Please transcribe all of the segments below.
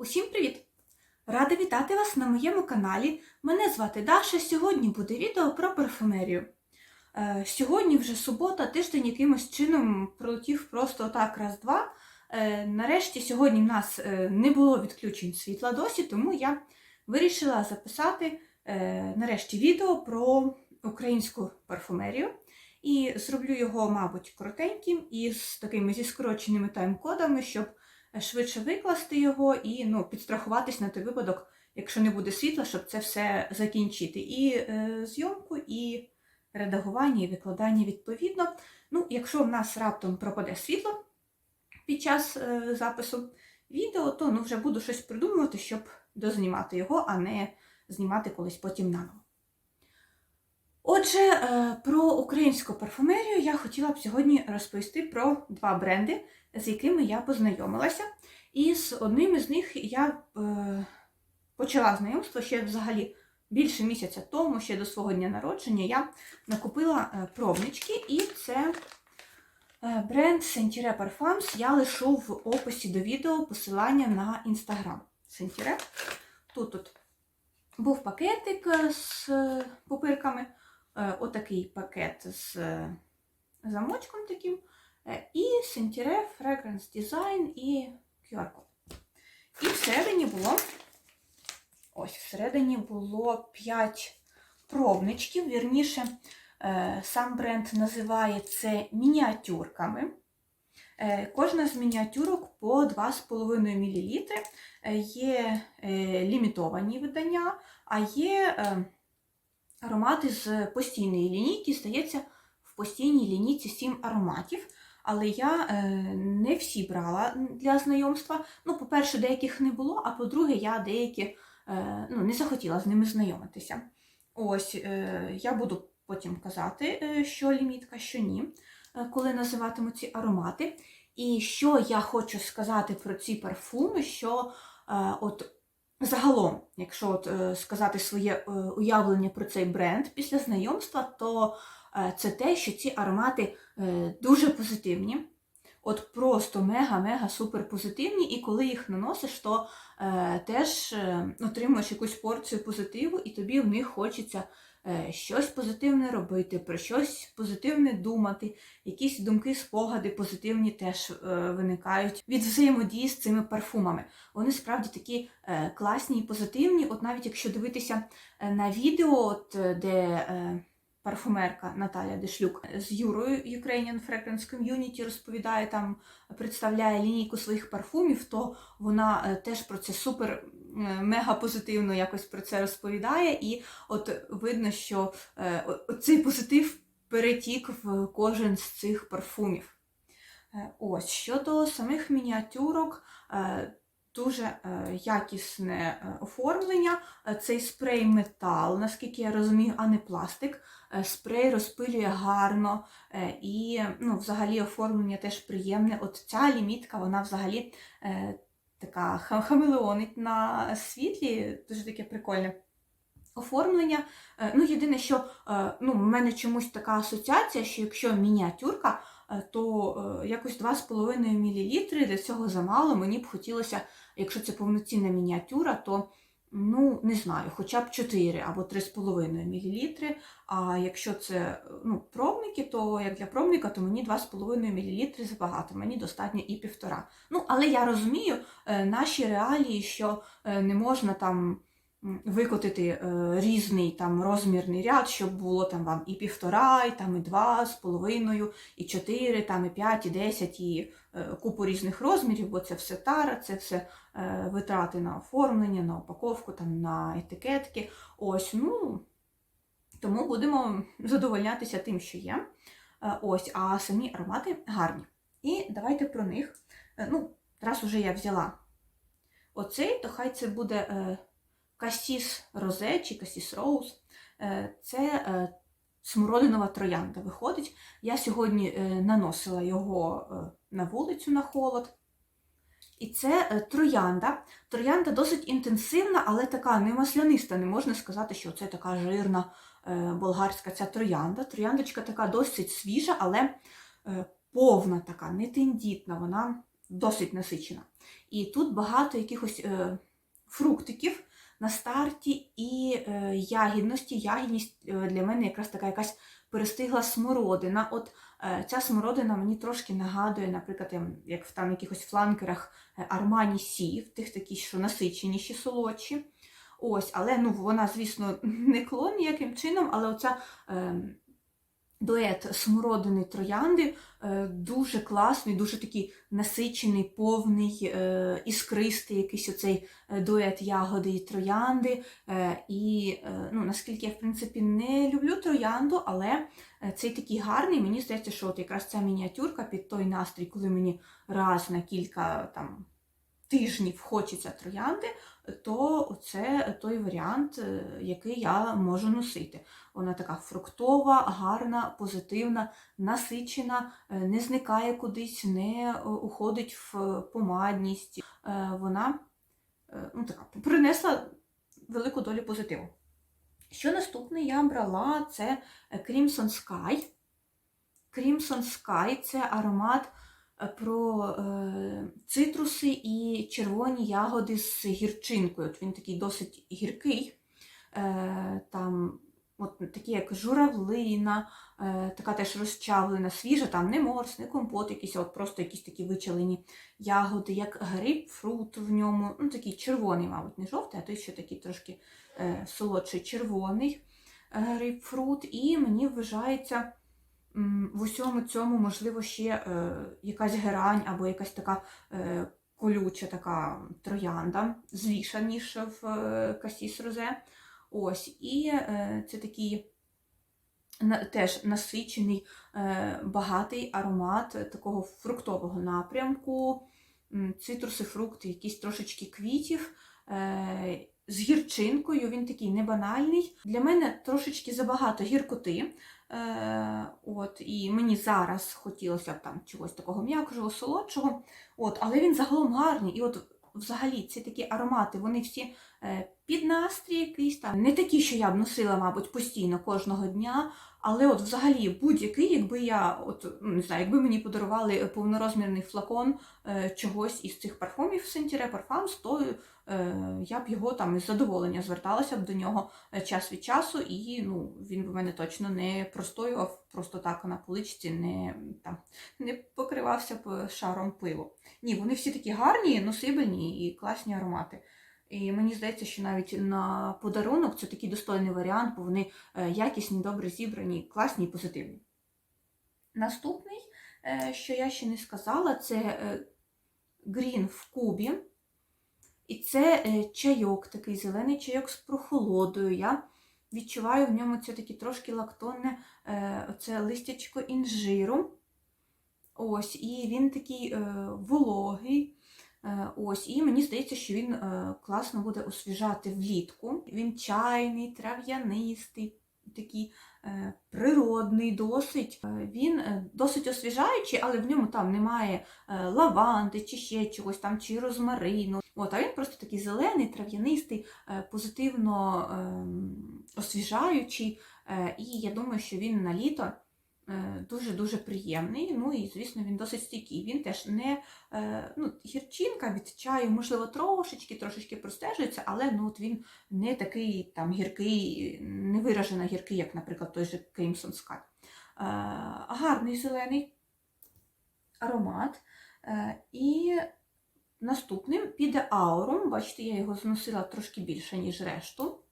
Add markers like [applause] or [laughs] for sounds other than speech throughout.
Усім привіт! Рада вітати вас на моєму каналі. Мене звати Даша. Сьогодні буде відео про парфумерію. Е, Сьогодні вже субота, тиждень якимось чином пролетів просто так раз-два. Е, Нарешті сьогодні в нас е, не було відключень світла досі, тому я вирішила записати нарешті відео про українську парфумерію. І зроблю його, мабуть, коротеньким і з такими зі скороченими тайм-кодами, щоб швидше викласти його і ну, підстрахуватись на той випадок, якщо не буде світла, щоб це все закінчити. І е, зйомку, і редагування, і викладання відповідно. Ну, якщо в нас раптом пропаде світло під час е, запису відео, то ну, вже буду щось придумувати, щоб дознімати його, а не знімати колись потім наново. Отже, е, про українську парфумерію я хотіла б сьогодні розповісти про два бренди, з якими я познайомилася. І з одним із них я е, почала знайомство ще взагалі більше місяця тому, ще до свого дня народження, я накупила е, пробнички, і це е, бренд Sentire Parfums. Я лишу в описі до відео посилання на інстаграм Sentire. Тут, тут був пакетик е, з пупирками, отакий пакет з замочком таким. Е, І Sentire Fragrance Design і QR-код. І всередині було ось всередині було 5 пробничків. Вірніше, е, сам бренд називає це мініатюрками. Е, Кожна з мініатюрок по 2,5 мл. Є лімітовані видання, а є аромати з постійної лінійки. Здається, в постійній лінійці 7 ароматів. Але я е, не всі брала для знайомства. Ну, по-перше, деяких не було, а по-друге, я деякі е, ну, не захотіла з ними знайомитися. Ось е, я буду потім казати, що лімітка, що ні, коли називатиму ці аромати. І що я хочу сказати про ці парфуми, що от загалом, якщо от, сказати своє уявлення про цей бренд після знайомства, то це те, що ці аромати е, дуже позитивні. От просто мега-мега супер позитивні, і коли їх наносиш, то е, теж е, отримуєш якусь порцію позитиву, і тобі в них хочеться е, щось позитивне робити, про щось позитивне думати, якісь думки, спогади позитивні теж е, виникають від взаємодії з цими парфумами. Вони справді такі е, класні і позитивні. От навіть якщо дивитися е, на відео, от, е, де. Е, парфумерка Наталя Дешлюк з Юрою Ukrainian Fragrance Community розповідає там, представляє лінійку своїх парфумів, то вона е, теж про це супер е, мега позитивно якось про це розповідає. І от видно, що е, цей позитив перетік в кожен з цих парфумів. Ось щодо самих мініатюрок. Дуже е, якісне е, оформлення. Е, Цей спрей метал, наскільки я розумію, а не пластик. Спрей розпилює гарно і ну, взагалі оформлення теж приємне. От ця лімітка, вона взагалі така ха- хамелеонить на світлі, дуже таке прикольне. Оформлення. Ну, єдине, що ну, в мене чомусь така асоціація, що якщо мініатюрка, то е, якось 2,5 мл для цього замало. Мені б хотілося, якщо це повноцінна мініатюра, то ну, не знаю, хоча б 4 або 3,5 мл. А якщо це ну, пробники, то як для пробника, то мені 2,5 мл забагато, мені достатньо і півтора. Ну, але я розумію е, наші реалії, що е, не можна там викотити е, різний там розмірний ряд, щоб було там вам і півтора, і там і два з половиною, і чотири, там і п'ять, і десять, і е, купу різних розмірів, бо це все тара, це все е, витрати на оформлення, на упаковку, там, на етикетки. Ось, ну, тому будемо задовольнятися тим, що є. Ось, а самі аромати гарні. І давайте про них. Ну, раз уже я взяла оцей, то хай це буде Касіс Розе чи Касіс Роуз. Е, Це е, смородинова троянда виходить. Я сьогодні е, наносила його на вулицю на холод. І це троянда. Троянда досить інтенсивна, але така не масляниста. Не можна сказати, що це така жирна болгарська ця троянда. Трояндочка така досить свіжа, але повна така, не тендітна. Вона досить насичена. І тут багато якихось фруктиків на старті і е, ягідності. Ягідність е, для мене якраз така якась перестигла смородина. От е, ця смородина мені трошки нагадує, наприклад, ем, як в там якихось фланкерах Армані Сі, в тих такі, що насиченіші, солодші. Ось, але ну, вона, звісно, [laughs] не клон ніяким чином, але оця. Дует смородини троянди е, дуже класний, дуже такий насичений, повний, е, іскристий якийсь оцей е, дует ягоди і троянди. І ну, наскільки я, в принципі, не люблю троянду, але цей такий гарний, мені здається, що от якраз ця мініатюрка під той настрій, коли мені раз на кілька там. Тижнів хочеться троянди, то це той варіант, який я можу носити. Вона така фруктова, гарна, позитивна, насичена, е, не зникає кудись, не е, уходить в помадність. Е, вона ну, така, принесла велику долю позитиву. Що наступне я брала це Crimson Sky. Crimson Sky це аромат про цитруси і червоні ягоди з гірчинкою. От Він такий досить гіркий. Там От такі, як журавлина, е, така теж розчавлена, свіжа, там не морс, не компот, якийсь, от просто якісь такі вичавлені ягоди, як грейпфрут в ньому. ну Такий червоний, мабуть, не жовтий, а той ще такий трошки е, солодший червоний е, грейпфрут. І мені вважається в усьому цьому, можливо, ще е, якась герань або якась така. Е, Колюча така троянда, зліша, ніж в е, касіс розе. Ось, І е, це такий теж насичений, е, багатий аромат такого фруктового напрямку, цитруси, фрукти, якісь трошечки квітів. Е, з гірчинкою, він такий небанальний. Для мене трошечки забагато гіркоти. Е, от, І мені зараз хотілося б там чогось такого м'якого, солодшого. От, Але він загалом гарний. І от взагалі ці такі аромати, вони всі е, під настрій якийсь там. Не такі, що я б носила, мабуть, постійно кожного дня. Але от взагалі будь-який, якби я, от, ну, не знаю, якби мені подарували повнорозмірний флакон е, чогось із цих парфумів Сентіре Парфамс, то е, я б його там із задоволення зверталася б до нього е, час від часу, і ну, він б мене точно не простоював просто так на поличці, не там, не покривався шаром пилу. Ні, вони всі такі гарні, носибельні і класні аромати. І мені здається, що навіть на подарунок це такий достойний варіант, бо вони е, якісні, добре зібрані, класні і позитивні. Наступний, е, що я ще не сказала, це грін в кубі. І це чайок, такий зелений чайок з прохолодою. Я відчуваю в ньому це таке трошки лактонне це листячко інжиру. Ось, І він такий вологий. Е, ось, І мені здається, що він е, класно буде освіжати влітку. Він чайний, трав'янистий, такий е, природний, досить. Він досить освіжаючий, але в ньому там немає лаванди чи ще чогось там, чи розмарину. От, А він просто такий зелений, трав'янистий, позитивно ем, освіжаючий. І я думаю, що він на літо. Дуже-дуже приємний, ну і, звісно, він досить стійкий. Він теж не е, ну, гірчинка від чаю, можливо, трошечки трошечки простежується, але ну, от він не такий там гіркий, не виражено гіркий, як, наприклад, той же Crimson Sky. Е, гарний зелений аромат. Е, і наступним піде аурум. Бачите, я його зносила трошки більше, ніж решту.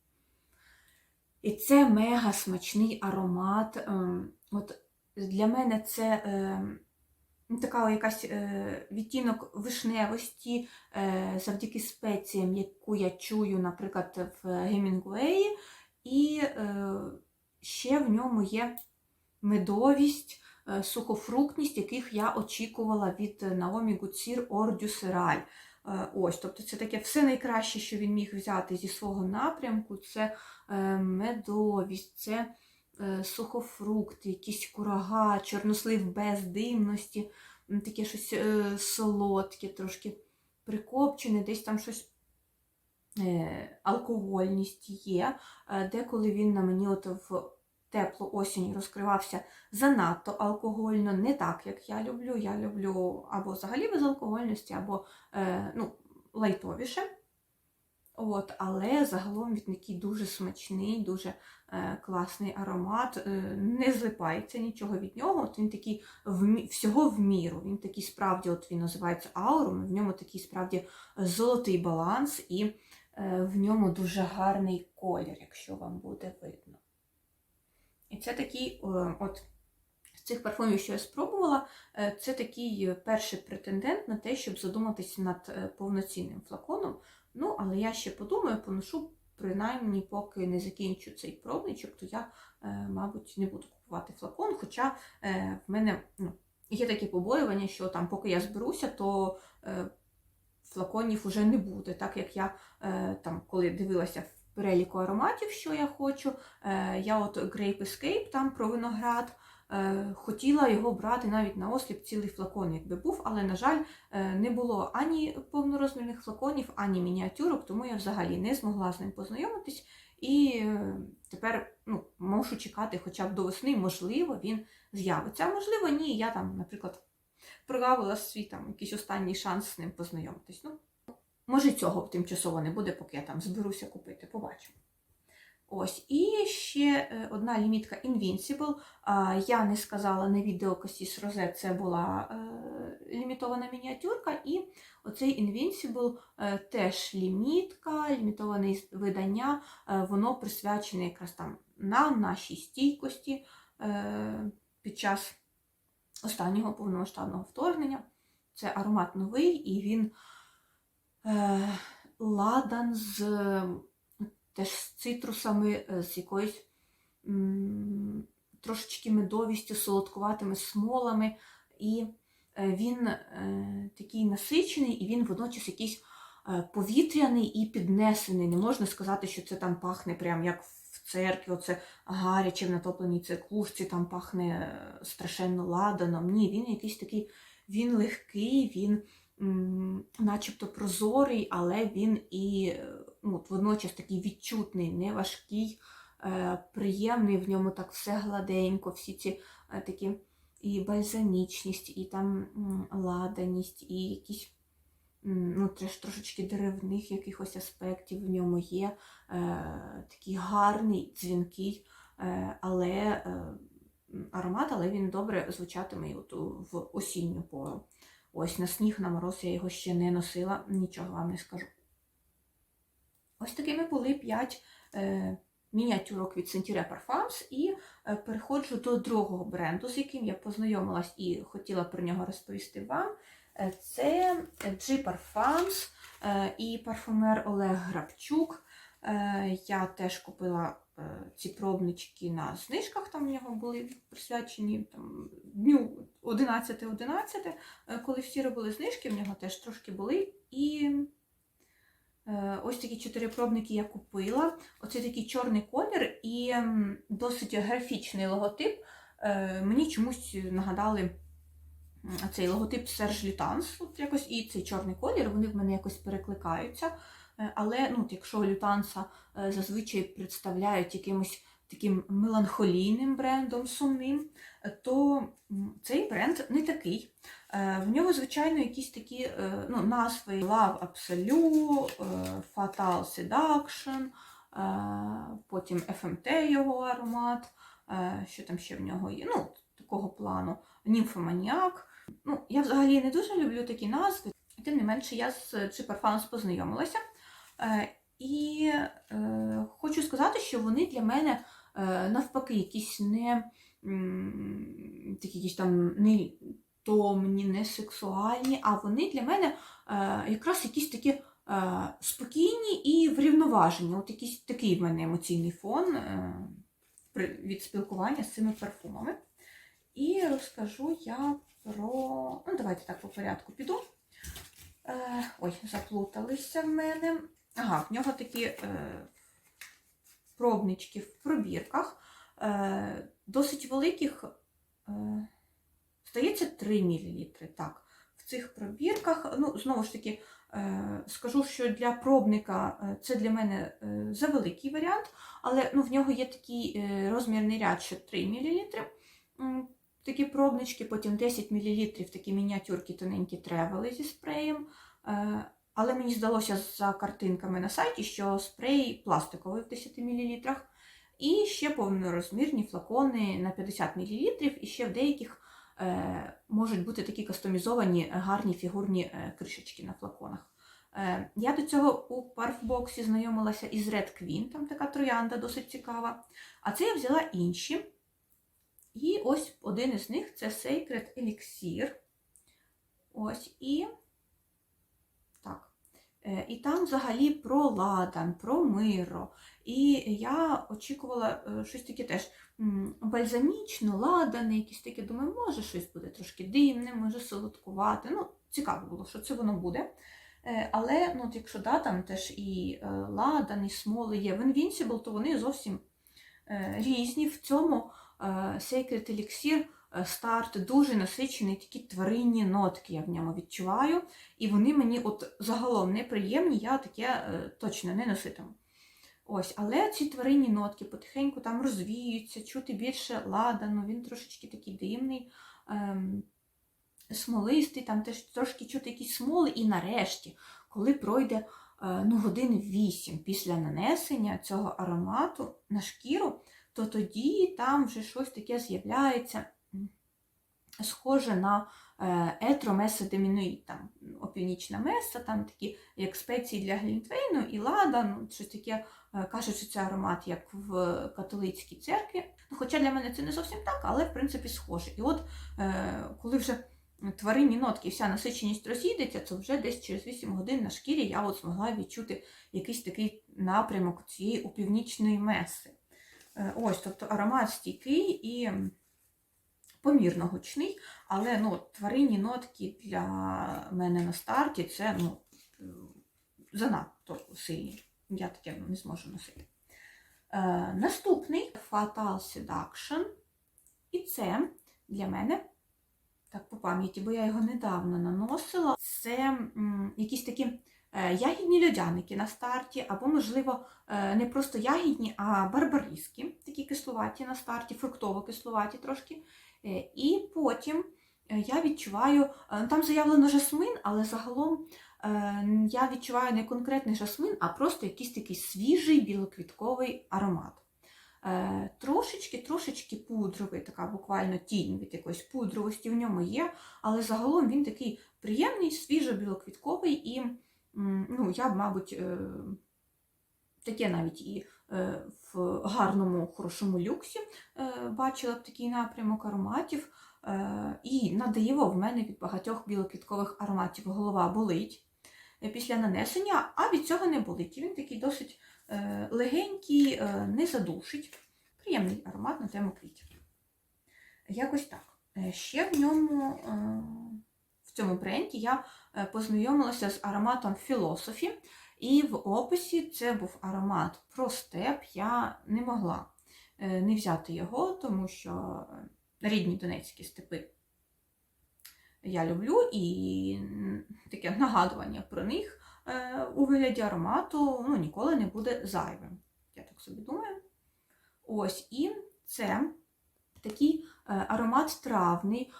І це мега смачний аромат. Ем, от для мене це е, така якась е, відтінок вишневості е, завдяки спеціям, яку я чую, наприклад, в Гемінгуеї. І е, ще в ньому є медовість, е, сухофруктність, яких я очікувала від Наомі Гуцір Ордю Сераль. Е, ось, Тобто це таке все найкраще, що він міг взяти зі свого напрямку, це е, медовість, це сухофрукти, якісь курага, чорнослив без димності, таке щось е, солодке, трошки прикопчене, десь там щось е, алкогольність є. Деколи він на мені от в теплу осінь розкривався занадто алкогольно, не так, як я люблю. Я люблю або взагалі без алкогольності, або е, ну, лайтовіше. От, але загалом він такий дуже смачний, дуже е, класний аромат, е, не злипається нічого від нього. От він такий в, всього в міру. Він такий справді, от він називається аурум, в ньому такий справді золотий баланс, і е, в ньому дуже гарний колір, якщо вам буде видно. І це такий, е, от з цих парфумів, що я спробувала, е, це такий перший претендент на те, щоб задуматися над е, повноцінним флаконом. Ну, але я ще подумаю, поношу, принаймні, поки не закінчу цей пробничок, то я, е, мабуть, не буду купувати флакон. Хоча е, в мене ну, є таке побоювання, що там, поки я зберуся, то е, флаконів уже не буде. Так як я там, коли дивилася в переліку ароматів, що я хочу, я от Grape Escape там про виноград. Е, Хотіла його брати навіть на осліп цілий флакон, якби був, але, на жаль, е, не було ані повнорозмірних флаконів, ані мініатюрок, тому я взагалі не змогла з ним познайомитись. І е, тепер ну, можу чекати хоча б до весни, можливо, він з'явиться. А можливо, ні. Я там, наприклад, прогавила свій там якийсь останній шанс з ним познайомитись. Ну, може, цього тимчасово не буде, поки я там зберуся купити. Побачимо. Ось, і ще е, одна лімітка Invincible. Я не сказала на відео Касіс Розе, це була е, лімітована мініатюрка, і оцей Invincible е, теж лімітка, лімітоване видання, воно присвячене якраз там нам, нашій стійкості під час останнього повномасштабного вторгнення. Це аромат новий, і він ладан з теж з цитрусами, е, з якоюсь трошечки медовістю, солодкуватими смолами. І е, він е, такий насичений, і він водночас якийсь повітряний і піднесений. Не можна сказати, що це там пахне прям як в церкві, оце гаряче в натопленій церквушці, там пахне страшенно ладаном. Ні, він якийсь такий, він легкий, він начебто прозорий, але він і ну, водночас такий відчутний, не важкий, е, приємний, в ньому так все гладенько, всі ці е, такі і бальзамічність, і там ладаність, і якісь ну, теж трошечки деревних якихось аспектів в ньому є. Е, такий гарний, дзвінкий, е, але е, аромат, але він добре звучатиме от в осінню пору. Ось на сніг, на мороз я його ще не носила, нічого вам не скажу. Ось такими були 5 е, мініатюрок від Sentire Parfums, і е, переходжу до другого бренду, з яким я познайомилась і хотіла про нього розповісти вам. Е, це G Parfums і парфумер Олег Грабчук. Я теж купила ці пробнички на знижках, там в нього були присвячені там, дню 11-11, е, коли всі робили знижки, в нього теж трошки були. І Ось такі чотири пробники я купила. Оце такий чорний колір і досить графічний логотип. Е, Мені чомусь нагадали цей логотип Серж Лютанс, якось, і цей чорний колір, вони в мене якось перекликаються. Е, Але ну, якщо Лютанса е, зазвичай представляють якимось таким меланхолійним брендом, сумним, е, то цей бренд не такий. Е, В нього, звичайно, якісь такі е, ну, назви Love Absolute, е, Fatal Seduction, потім FMT його аромат, що там ще в нього є, ну, такого плану, Німфоманіак. Ну, я взагалі не дуже люблю такі назви, тим не менше, я з Parfums познайомилася. І хочу сказати, що вони для мене навпаки якісь не такі якісь там не томні, не сексуальні, а вони для мене е, якраз якісь такі е, спокійні і врівноважені. От якийсь такий в мене емоційний фон е, від спілкування з цими парфумами. І розкажу я про. Ну, давайте так по порядку піду. Ой, заплуталися в мене. Ага, в нього такі пробнички в пробірках. Досить великих. Здається, 3 мл. Так, в цих пробірках, ну, знову ж таки, Е, Скажу, що для пробника е, це для мене е, завеликий варіант, але ну, в нього є такий розмірний ряд, що 3 мл. Такі пробнички, потім 10 мл такі мініатюрки тоненькі тревели зі спреєм. Але мені здалося за картинками на сайті, що спрей пластиковий в 10 мл. І ще повнорозмірні флакони на 50 мл, і ще в деяких можуть бути такі кастомізовані гарні фігурні е, кришечки на флаконах. Е, я до цього у парфбоксі знайомилася із Red Queen, там така троянда досить цікава. А це я взяла інші. І ось один із них це Sacred Elixir. Ось і. Е, І там взагалі про ладан, про миро. І я очікувала е, щось таке теж бальзамічно, ладане, якісь таке. Думаю, може щось буде трошки димне, може солодкувати. Ну, цікаво було, що це воно буде. Е, Але ну, от якщо да, там теж і ладан, і смоли є в Invincible, то вони зовсім різні. В цьому Sacred Elixir старт дуже насичений, такі тваринні нотки я в ньому відчуваю. І вони мені от загалом неприємні, я таке е, точно не носитиму. Ось, але ці тваринні нотки потихеньку там розвіюються, чути більше ладану, він трошечки такий димний, ем, смолистий, там теж трошки чути якісь смоли. І нарешті, коли пройде е, ну, годин 8 після нанесення цього аромату на шкіру, то тоді там вже щось таке з'являється, схоже на е, етромесодемінуїд, там опівнічна меса, там такі як спеції для глінтвейну і ладан, щось таке е, кажуть, що це аромат як в католицькій церкві. Ну, хоча для мене це не зовсім так, але в принципі схоже. І от е, коли вже тваринні нотки, вся насиченість розійдеться, то вже десь через 8 годин на шкірі я от змогла відчути якийсь такий напрямок цієї опівнічної меси. Ось, тобто аромат стійкий і помірно гучний, але ну, тваринні нотки для мене на старті це ну, е, занадто сильні. Я таке ну, не зможу носити. Е, наступний Fatal Seduction. І це для мене, так по пам'яті, бо я його недавно наносила. Це м, якісь такі е, ягідні льодяники на старті, або, можливо, е, не просто ягідні, а барбаріски, такі кисловаті на старті, фруктово-кисловаті трошки. Е, І потім е, я відчуваю, е, там заявлено жасмин, але загалом я відчуваю не конкретний жасмин, а просто якийсь такий свіжий білоквітковий аромат. Е, Трошечки, трошечки пудровий, така буквально тінь від якоїсь пудровості в ньому є, але загалом він такий приємний, свіжо-білоквітковий і ну, я б, мабуть, таке навіть і в гарному, хорошому люксі е, бачила б такий напрямок ароматів. Е, І на в мене від багатьох білоквіткових ароматів голова болить е, після нанесення, а від цього не болить. Він такий досить е, легенький, е, не задушить. Приємний аромат на тему квітів. Якось так. Е, Ще в ньому, е, в цьому бренді я е, познайомилася з ароматом Philosophy. І в описі це був аромат про степ. Я не могла е, не взяти його, тому що е, рідні донецькі степи я люблю, і таке нагадування про них е, у вигляді аромату ну, ніколи не буде зайвим. Я так собі думаю. Ось, і це такий аромат травний.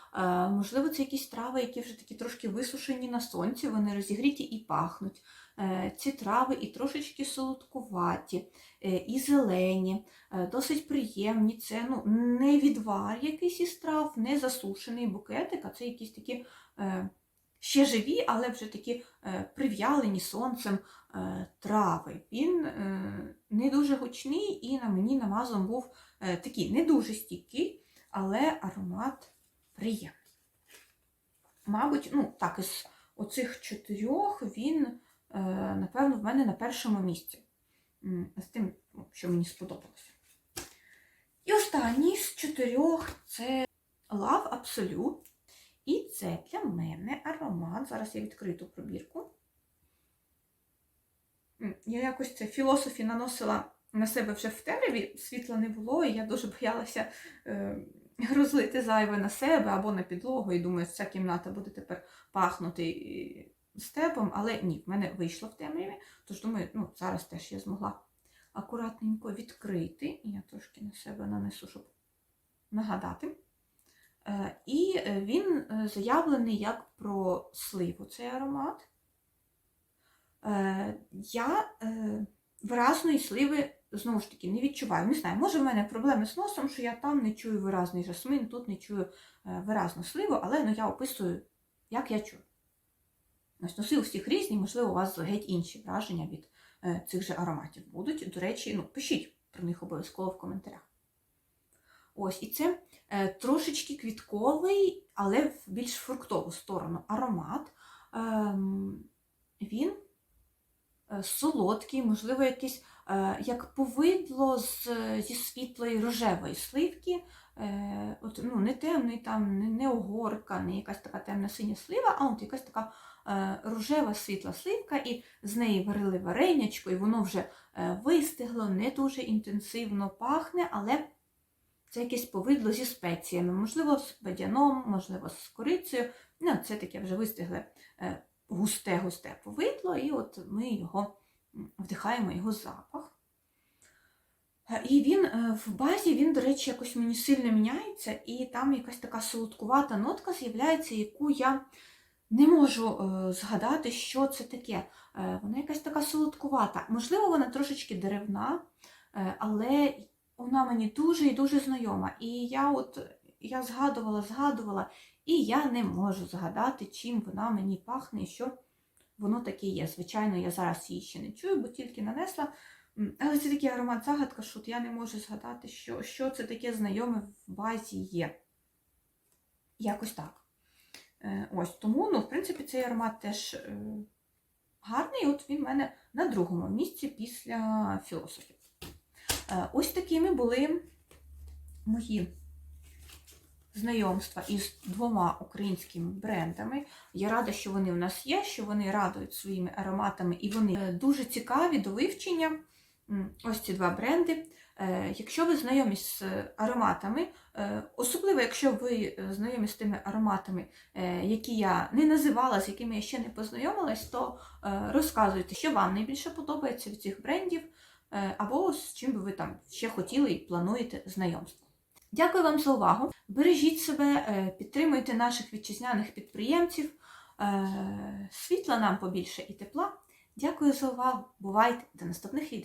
Можливо, це якісь трави, які вже такі трошки висушені на сонці, вони розігріті і пахнуть. Е, ці трави і трошечки солодкуваті, е, і зелені, е, досить приємні. Це ну, не відвар якийсь із трав, не засушений букетик, а це якісь такі ще живі, але вже такі прив'ялені сонцем трави. Він не дуже гучний і на мені намазом був такий не дуже стійкий, але аромат приємний. Мабуть, ну так, із оцих чотирьох він, напевно, в мене на першому місці. З тим, що мені сподобалося. І останній з чотирьох це Love Absolute. І це для мене аромат. Зараз я відкрию ту пробірку. Я якось це філософі наносила на себе вже в темряві, світла не було, і я дуже боялася е, розлити зайве на себе або на підлогу. І думаю, ця кімната буде тепер пахнути степом, але ні, в мене вийшло в темряві. Тож думаю, ну, зараз теж я змогла акуратненько відкрити. І я трошки на себе нанесу, щоб нагадати. Е, І він е, заявлений як про сливу цей аромат. Е, Я виразної сливи знову ж таки не відчуваю. Не знаю, може в мене проблеми з носом, що я там не чую виразний жасмин, тут не чую виразну сливу, але ну, я описую, як я чую. Носи у всіх різні, можливо, у вас геть інші враження від е, цих же ароматів будуть. До речі, ну, пишіть про них обов'язково в коментарях. Ось, і це е, трошечки квітковий, але в більш фруктову сторону аромат. Ем, він е, солодкий, можливо, якийсь як повидло з, зі світлої рожевої сливки. От, ну, не темний, там, не, огорка, не якась така темна синя слива, а от якась така рожева світла сливка, і з неї варили варенячко, і воно вже е, вистигло, не дуже інтенсивно пахне, але це якесь повидло зі спеціями, можливо, з бадяном, можливо, з корицею. Ну, це таке вже вистигле е, густе-густе повидло, і от ми його вдихаємо його запах. Е, І він е, в базі, він, до речі, якось мені сильно міняється, і там якась така солодкувата нотка з'являється, яку я не можу е, згадати, що це таке. Е, Вона якась така солодкувата. Можливо, вона трошечки деревна, е, але вона мені дуже і дуже знайома. І я от я згадувала, згадувала, і я не можу згадати, чим вона мені пахне і що воно таке є. Звичайно, я зараз її ще не чую, бо тільки нанесла. Але це такий аромат загадка, що от я не можу згадати, що, що це таке знайоме в базі є. Якось так. Е, Ось тому, ну, в принципі, цей аромат теж е, гарний. От він в мене на другому місці після філософів. Е, Ось такими були мої знайомства із двома українськими брендами. Я рада, що вони в нас є, що вони радують своїми ароматами, і вони дуже цікаві до вивчення. Ось ці два бренди. Е, Якщо ви знайомі з ароматами, е, особливо якщо ви е, знайомі з тими ароматами, е, які я не називала, з якими я ще не познайомилась, то е, розказуйте, що вам найбільше подобається від цих брендів, е, або з чим би ви там ще хотіли і плануєте знайомство. Дякую вам за увагу. Бережіть себе, е, підтримуйте наших вітчизняних підприємців. Е, Світла нам побільше і тепла. Дякую за увагу. Бувайте до наступних відео.